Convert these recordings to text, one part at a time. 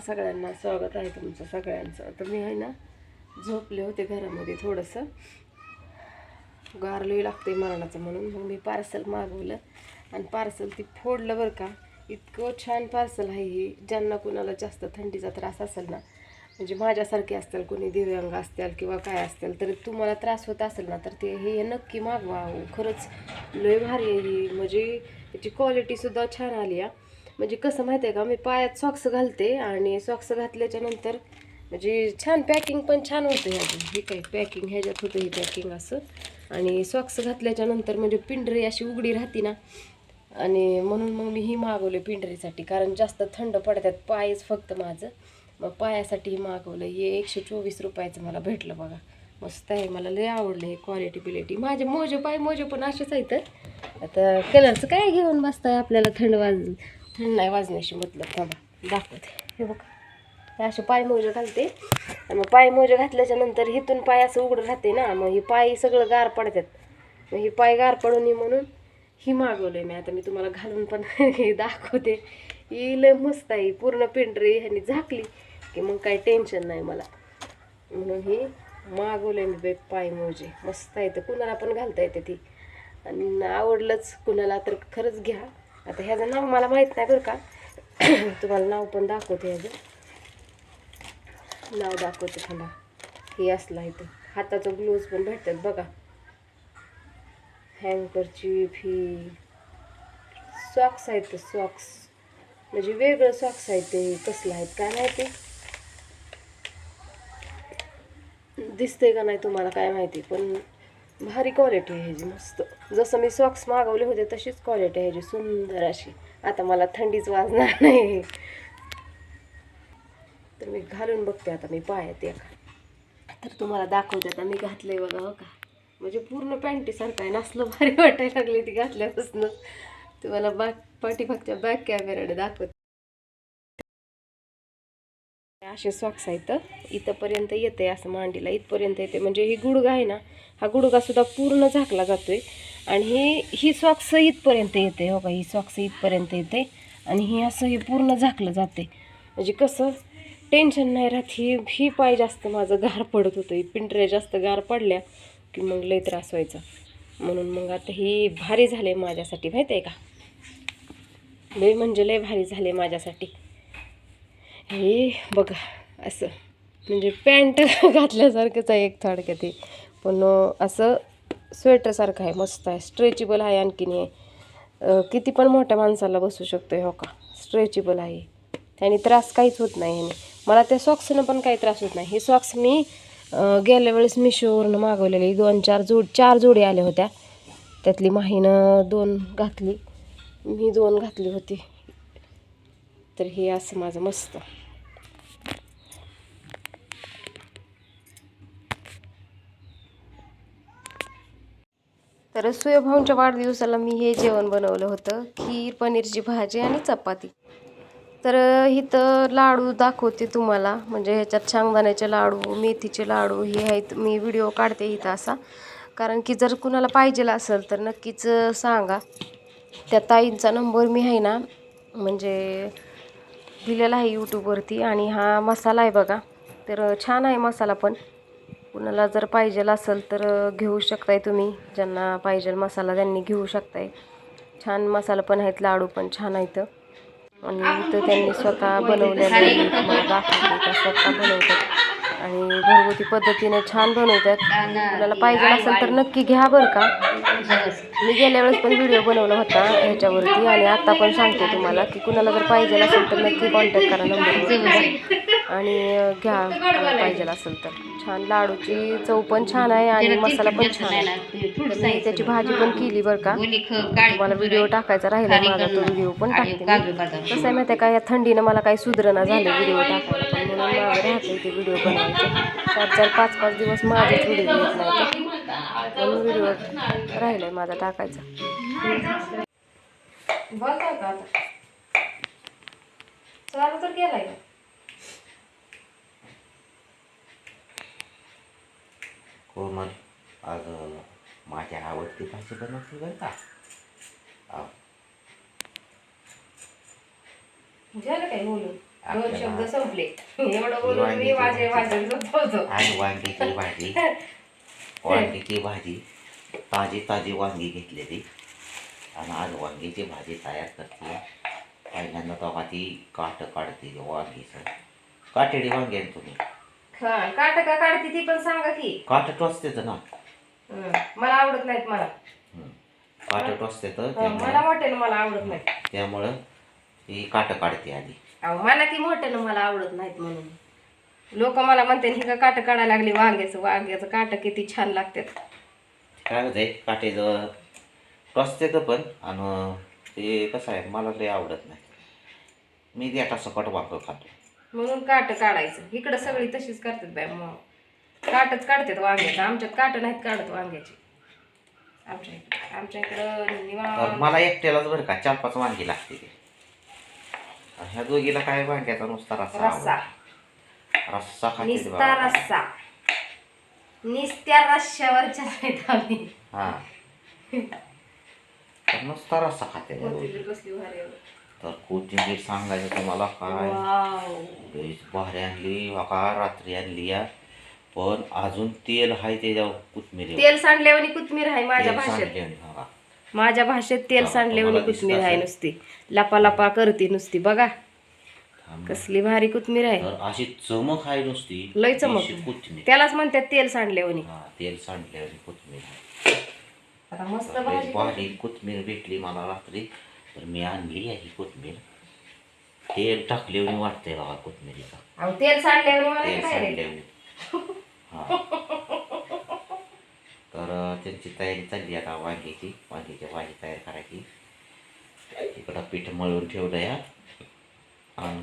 सगळ्यांना स्वागत आहे तुमचं सगळ्यांचं. तर मी आहे ना झोपले होते घरामध्ये थोडंसं. गारलोही लागते मरणाचं म्हणून. मग मी पार्सल मागवलं आणि पार्सल ती फोडलं बरं का. इतकं छान पार्सल आहे हे. ज्यांना कुणाला जास्त थंडीचा त्रास असेल ना म्हणजे माझ्यासारखे असतील कोणी दिव्यांग असतील किंवा काय असतील तर तुम्हाला त्रास होत असेल ना तर ते हे नक्की मागवा अहो. खरंच लय भारी आहे ही. म्हणजे त्याची क्वालिटीसुद्धा छान आली आहे म्हणजे कसं माहिती आहे का मी पायात सॉक्स घालते आणि सॉक्स घातल्याच्या नंतर म्हणजे छान पॅकिंग पण छान होतं ह्याची हे काय पॅकिंग ह्याच्यात होतं ही पॅकिंग असं. आणि सॉक्स घातल्याच्या नंतर म्हणजे पिंढरी अशी उघडी राहते ना. आणि म्हणून मग मी ही मागवले पिंढरीसाठी कारण जास्त थंड पडतात पायच फक्त माझं. मग पायासाठी मागवलं हे एकशे चोवीस रुपयाचं मला भेटलं बघा. मस्त आहे. मला लय आवडलं हे क्वालिटी बिलिटी माझे मोजे पाय मोजे पण असेच आहेत. आता कलरचं काय घेऊन बसताय आपल्याला थंड वाज थंड नाही वाजण्याशी मतलब थांबा दाखवते. हे बघा. असे पाय मोजे घालते. आणि मग पाय मोजे घातल्याच्या नंतर हिथून पाय असं उघडं राहते ना मग हे पाय सगळं गार पडतात. मग हे पाय गार पडू नये म्हणून ही मागवलंय मी. आता मी तुम्हाला घालून पण हे दाखवते. ही लय मस्त आहे. पूर्ण पिंढरी ह्यानी झाकली की मग काही टेन्शन नाही मला. म्हणून ही मागवलंय मी बे पाय मोजे. मस्त आहे. तर कुणाला पण घालता येते ती. आणि आवडलंच कुणाला तर खरंच घ्या. आता ह्याचं नाव मला माहीत नाही बरं का. तुम्हाला नाव पण दाखवते ह्याचं. नाव दाखवते मला हे असलं इथं. हाताचं ग्लोव्ज पण भेटतात बघा. हँकरची फी सॉक्स आहेत सॉक्स म्हणजे वेगळं सॉक्स आहेत ते कसलं आहेत काय माहिती? दिसतंय का नाही तुम्हाला काय माहिती पण भारी क्वालिटी आहे ह्याची मस्त. जसं मी सॉक्स मागवले होते तशीच क्वालिटी आहे ह्याची सुंदर अशी. आता मला थंडीच वाजणार नाही. तर मी घालून बघते आता मी पायात एका. तर तुम्हाला दाखवते आता मी घातलंय बघा हो का? म्हणजे पूर्ण पॅन्टीसारखं आहे नसलं भारी वाटायला लागली ती घातल्यापासून. तुम्हाला बॅक पाठीमागच्या बॅक कॅमेराने दाखवते. असे सॉक्स आहेत इथंपर्यंत येते असं मांडीला इथपर्यंत येते म्हणजे ही गुडगा आहे ना हा गुडगासुद्धा पूर्ण झाकला जातोय. आणि हे ही सॉक्स इथपर्यंत येते हो का? ही सॉक्स इथपर्यंत येते आणि ही असं हे पूर्ण झाकलं जाते म्हणजे कसं टेन्शन नाही राहत. ही ही पाय जास्त माझं गार पडत होतं. ही पिंटऱ्या जास्त गार पडल्या की मग लय त्रास व्हायचा. म्हणून मग आता ही भारी झाले माझ्यासाठी. माहिती आहे का? लय म्हणजे लय भारी झाले माझ्यासाठी. हे बघा असं. म्हणजे पॅन्ट घातल्यासारखंच आहे एक थोडक्यात ते पण असं स्वेटरसारखं आहे मस्त आहे. स्ट्रेचेबल आहे आणखीन हे. किती पण मोठ्या माणसाला बसू शकतो हो का? स्ट्रेचेबल आहे. त्याने त्रास काहीच होत नाही ह्याने मला त्या सॉक्सनं पण काही त्रास होत नाही. हे सॉक्स मी गेल्या वेळेस मिशोवरनं मागवलेले. दोन चार जोड चार जोडी आल्या होत्या. त्यातली माहीनं दोन घातली. मी दोन घातली होती. तर हे असं माझं मस्त. तर सूर्यभाऊंच्या वाढदिवसाला मी हे जेवण बनवलं होतं. खीर पनीरची भाजी आणि चपाती. तर इथं लाडू दाखवते तुम्हाला. म्हणजे ह्याच्यात शेंगदाण्याचे लाडू मेथीचे लाडू हे आहेत. मी व्हिडिओ काढते इथं असा. कारण की जर कुणाला पाहिजेला असेल तर नक्कीच सांगा. त्या ताईंचा नंबर मी आहे ना म्हणजे दिलेला आहे यूट्यूबवरती आणि हा मसाला आहे बघा. तर छान आहे मसाला पण. कुणाला जर पाहिजेल असेल तर घेऊ शकताय तुम्ही. ज्यांना पाहिजेल मसाला त्यांनी घेऊ शकताय. छान मसाला पण आहेत लाडू पण छान आहेत. आणि इथं त्यांनी स्वतः बनवल्या मी स्वतः बनवतात. आणि घरगुती पद्धतीने छान बनवतात. कुणाला पाहिजे असेल तर नक्की घ्या बरं का. मी गेल्या वेळेस पण व्हिडिओ बनवला होता ह्याच्यावरती. आणि आता पण सांगते तुम्हाला की कुणाला जर पाहिजे असेल तर नक्की कॉन्टॅक्ट करा नंबरवर आणि घ्या पाहिजे असेल तर. छान लाडूची चव पण छान आहे आणि मसाला पण छान आहे. त्याची भाजी पण केली बरं का. तुम्हाला व्हिडिओ टाकायचा राहिला माझा तो व्हिडिओ पण टाकते. कसं आहे माहिती आहे का या थंडीनं मला काही सुधरणा झाले व्हिडिओ टाकायला. पण म्हणून माझं राहते ते व्हिडिओ बनवायचे. चार चार पाच पाच दिवस माझेच व्हिडिओ येत नाही म्हणून व्हिडिओ राहिलाय माझा टाकायचा. बघा का आता. चालू तर केलाय. कोमल अगं माझ्या आवडती भाजी बनवते बरं का? झालं काय बोलून? दोन शब्द आपल्याला संपले. एवढं बोलून मी माझे भाषण संपवतो आज वांगीची भाजी. वांगीची भाजी. ताजी ताजी वांगी घेतलेली. आणि आज वांगीची भाजी तयार करते. पहिल्यांदा तेव्हा ती काट काढते वांगीचं. काटेडी वांगी तुम्ही. हा काट का काढते ती पण सांगा की. काट टोचते ना. हं, मला आवडत नाहीत मला. हं. काट टोचते तर हं, मला त्यामुळं मोठ्यानं मला आवडत नाही त्यामुळं ती काट काढते आधी. अहो मला की मोठ्यानं मला आवडत नाहीत म्हणून. लोक मला म्हणते ही का काट काढायला लागली? वांग्याचं वांग्याचं काट किती छान लागतात. काय होतंय काटेचं टोचते तर पण आणि ते कसं आहे मला लय आवडत नाही. मी देटा सकट वांग खातो. म्हणून काट काढायचं. इकडं सगळी तशीच करतात बाय मग. काटच काढतात वांग्याचं. आमच्यात काट नाहीत काढत वांग्याची. आमच्या इकडं आमच्या इकडं तर निवांत मला एकट्यालाच बरं का चार पाच वांगी लागते ते. ह्या दोघीला काय वांग्याचा नुसता रस्सा रस्सा आवडतो. रस्सा. खाते ते निस्ता बाबा. रस्सा. निस्त्या रश्श्यावरच्या आहेत आम्ही. हा. तर नुसता रस्सा खाते त्या दोघी. कोथिंबीर कसली भारी आहे. तर कोथिंबीर सांगायचं तुम्हाला काय. लईच भारी आणली. का रात्री आणली या पण अजून तेल आहे त्याच्यावर कोथमिरी तेल सांडल्यावानी कोथमीर आहे माझ्या भाषेत. माझ्या भाषेत तेल सांडल्यावानी तुम्हाला कोथमीर आहे. नुसती. लपा लपा करते नुसती. बघा. कसली भारी कोथमीर आहे. अशी चमक आहे नुसती. लय चमक. त्यालाच म्हणतात तेल सांडल्यावानी हा तेल सांडले आणि कोथमीर आता मस्त भारी कोथमीर भेटली मला रात्री. तर मी आणली आहे ही कोथमीर तेल टाकले आणि वाटतंय बघा कोथमिरीचा अहो तेल सांडल्यावानी मला तेल काय रे? सांडले हा. तर त्यांची तयारी चालली आता वांग्याची. वांग्याची भाजी तयार करायची. इकडं पीठ मळून ठेवलं या आणि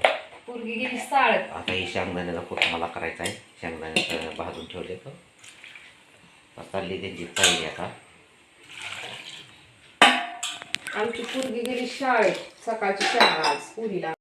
पोरगी गेली साळत. आता ही शेंगदाण्याचा कूट मला करायचा आहे शेंगदाणे भाजून ठेवले तर चालली त्यांची तयारी आता. आमची पोरगी गेली शाळेत सकाळची शाळा आज पुरीला.